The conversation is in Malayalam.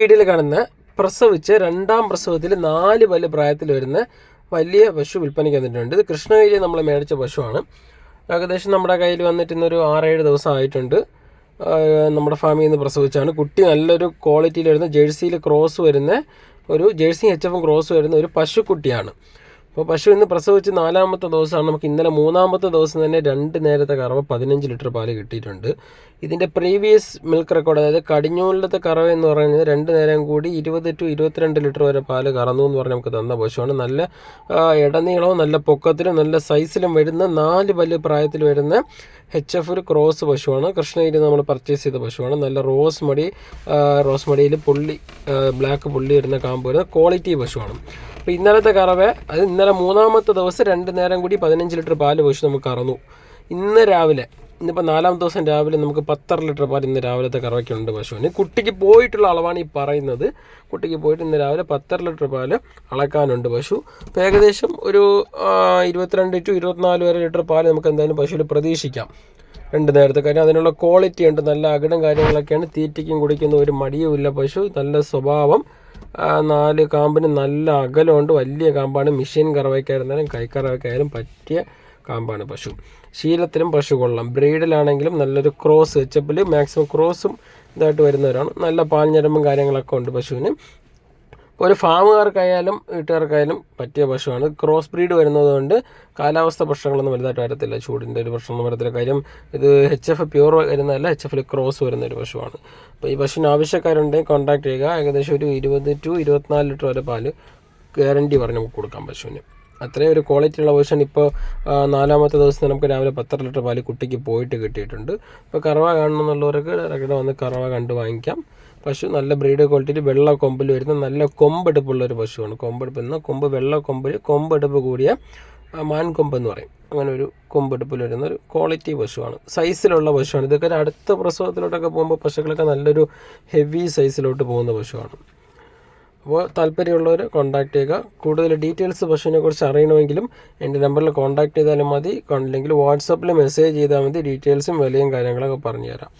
വീഡിയോയിൽ കാണുന്ന പ്രസവിച്ച് രണ്ടാം പ്രസവത്തിൽ നാല് പല്ല് പ്രായത്തിൽ വരുന്ന വലിയ പശു വിൽപ്പനയ്ക്ക് വന്നിട്ടുണ്ട്. ഇത് കൃഷ്ണഗിരി നമ്മൾ മേടിച്ച പശുവാണ്. ഏകദേശം നമ്മുടെ കയ്യിൽ വന്നിട്ട് ഇന്നൊരു ആറേഴ് ദിവസം ആയിട്ടുണ്ട്. നമ്മുടെ ഫാമിൽ നിന്ന് പ്രസവിച്ചാണ്. കുട്ടി നല്ലൊരു ക്വാളിറ്റിയിൽ വരുന്ന ജേഴ്സിയിൽ ക്രോസ് വരുന്ന ഒരു ജേഴ്സി എച്ച് എഫും ക്രോസ് വരുന്ന ഒരു പശുക്കുട്ടിയാണ്. അപ്പോൾ പശു ഇന്ന് പ്രസവിച്ച് നാലാമത്തെ ദിവസമാണ്. നമുക്ക് ഇന്നലെ മൂന്നാമത്തെ ദിവസം തന്നെ രണ്ട് നേരത്തെ കറവ പതിനഞ്ച് ലിറ്റർ പാൽ കിട്ടിയിട്ടുണ്ട്. ഇതിന്റെ പ്രീവിയസ് മിൽക്ക് റെക്കോർഡ് അതായത് കടിഞ്ഞൂലത്തെ കറവ എന്ന് പറയുന്നത് രണ്ട് നേരം കൂടി ഇരുപത് ടു ഇരുപത്തിരണ്ട് ലിറ്റർ വരെ പാൽ കറന്നു എന്ന് പറഞ്ഞ് നമുക്ക് തന്ന പശുവാണ് നല്ല ഇടനീളവും നല്ല പൊക്കത്തിലും നല്ല സൈസിലും വരുന്ന നാല് പല്ല് പ്രായത്തിൽ വരുന്ന എച്ച് എഫ് ഒരു ക്രോസ് പശുവാണ് കൃഷ്ണഗിരി നമ്മൾ പർച്ചേസ് ചെയ്ത പശുവാണ് നല്ല റോസ് മടി റോസ് മടിയിൽ പുള്ളി ബ്ലാക്ക് പുള്ളി വരുന്ന കാമ്പ് വരുന്ന ക്വാളിറ്റി പശുവാണ് അപ്പോൾ ഇന്നലത്തെ കറവ അത് ഇന്നലെ മൂന്നാമത്തെ ദിവസം രണ്ട് നേരം കൂടി പതിനഞ്ച് ലിറ്റർ പാൽ പശു നമുക്ക് കറന്നു. ഇന്ന് രാവിലെ ഇന്നിപ്പോൾ നാലാം ദിവസം രാവിലെ നമുക്ക് പത്തര ലിറ്റർ പാൽ ഇന്ന് രാവിലത്തെ കറവയ്ക്കുണ്ട് പശുവിന്. കുട്ടിക്ക് പോയിട്ടുള്ള അളവാണ് ഈ പറയുന്നത്. കുട്ടിക്ക് പോയിട്ട് ഇന്ന് രാവിലെ പത്തര ലിറ്റർ പാൽ അളക്കാനുണ്ട് പശു. അപ്പോൾ ഏകദേശം ഒരു ഇരുപത്തിരണ്ട് ടു ഇരുപത്തിനാല് വരെ ലിറ്റർ പാൽ നമുക്ക് എന്തായാലും പശുവിൽ പ്രതീക്ഷിക്കാം. രണ്ട് നേരത്തെ കാര്യം അതിനുള്ള ക്വാളിറ്റി ഉണ്ട്. നല്ല അകിടും കാര്യങ്ങളൊക്കെയാണ്. തീറ്റയ്ക്കും കുടിക്കുന്ന ഒരു മടിയുമില്ല പശു. നല്ല സ്വഭാവം. നാല് കാമ്പിന് നല്ല അകലമുണ്ട്. വലിയ കാമ്പാണ്. മിഷീൻ കറവയ്ക്കായിരുന്നാലും കൈക്കറവയ്ക്കായാലും പറ്റിയ കാമ്പാണ് പശു. ശീലത്തിലും പശു കൊള്ളാം. ബ്രീഡിലാണെങ്കിലും നല്ലൊരു ക്രോസ് ചെപ്പിൽ മാക്സിമം ക്രോസും ഇതായിട്ട് വരുന്നവരാണ്. നല്ല പാൽ ഞരമ്പും കാര്യങ്ങളൊക്കെ ഉണ്ട് പശുവിന്. ഒരു ഫാമുകാർക്കായാലും വീട്ടുകാർക്കായാലും പറ്റിയ പശുവാണ് ക്രോസ് ബ്രീഡ് വരുന്നതുകൊണ്ട് കാലാവസ്ഥ പ്രശ്നങ്ങളൊന്നും വലുതായിട്ട് വരത്തില്ല. ചൂടിന്റെ ഒരു പ്രശ്നമൊന്നും വരത്തില്ല. കാര്യം ഇത് എച്ച് എഫ് പ്യൂർ വരുന്നതല്ല എച്ച് എഫിൽ ക്രോസ് വരുന്ന ഒരു പശുവാണ്. അപ്പോൾ ഈ പശുവിന് ആവശ്യക്കാരുണ്ടെങ്കിൽ കോൺടാക്ട് ചെയ്യുക. ഏകദേശം ഒരു ഇരുപത് ടു ഇരുപത്തിനാല് ലിറ്റർ വരെ പാൽ ഗ്യാരണ്ടി പറഞ്ഞ് നമുക്ക് കൊടുക്കാം പശുവിന്. അത്രയും ഒരു ക്വാളിറ്റി ഉള്ള പൊസിഷൻ ഇപ്പോൾ നാലാമത്തെ ദിവസം നമുക്ക് രാവിലെ പത്തര ലിറ്റർ പാൽ കുട്ടിക്ക് പോയിട്ട് കിട്ടിയിട്ടുണ്ട്. ഇപ്പോൾ കറവ കാണണമെന്നുള്ളവർക്ക് ഇടയ്ക്കിടെ വന്ന് കറവ കണ്ട് വാങ്ങിക്കാം. പശു നല്ല ബ്രീഡ് ക്വാളിറ്റിയിൽ വെള്ള കൊമ്പിൽ വരുന്ന നല്ല കൊമ്പെടുപ്പുള്ള ഒരു പശുവാണ്. കൊമ്പെടുപ്പ് എന്ന കൊമ്പ് വെള്ള കൊമ്പിൽ കൊമ്പെടുപ്പ് കൂടിയ മാൻ മാൻകൊമ്പ് എന്ന് പറയും. അങ്ങനെ ഒരു കൊമ്പെടുപ്പിൽ വരുന്ന ഒരു ക്വാളിറ്റി പശുവാണ്. സൈസിലുള്ള പശുവാണ്. ഇതൊക്കെ അടുത്ത പ്രസവത്തിലോട്ടൊക്കെ പോകുമ്പോൾ പശുക്കളൊക്കെ നല്ലൊരു ഹെവി സൈസിലോട്ട് പോകുന്ന പശുവാണ്. അപ്പോൾ താല്പര്യമുള്ളവർ കോൺടാക്ട് ചെയ്യുക. കൂടുതൽ ഡീറ്റെയിൽസ് പശുവിനെ കുറിച്ച് അറിയണമെങ്കിലും എന്റെ നമ്പറിൽ കോൺടാക്ട് ചെയ്താലും മതി. അല്ലെങ്കിൽ വാട്സപ്പിൽ മെസ്സേജ് ചെയ്താൽ മതി. ഡീറ്റെയിൽസും വിലയും കാര്യങ്ങളൊക്കെ പറഞ്ഞു തരാം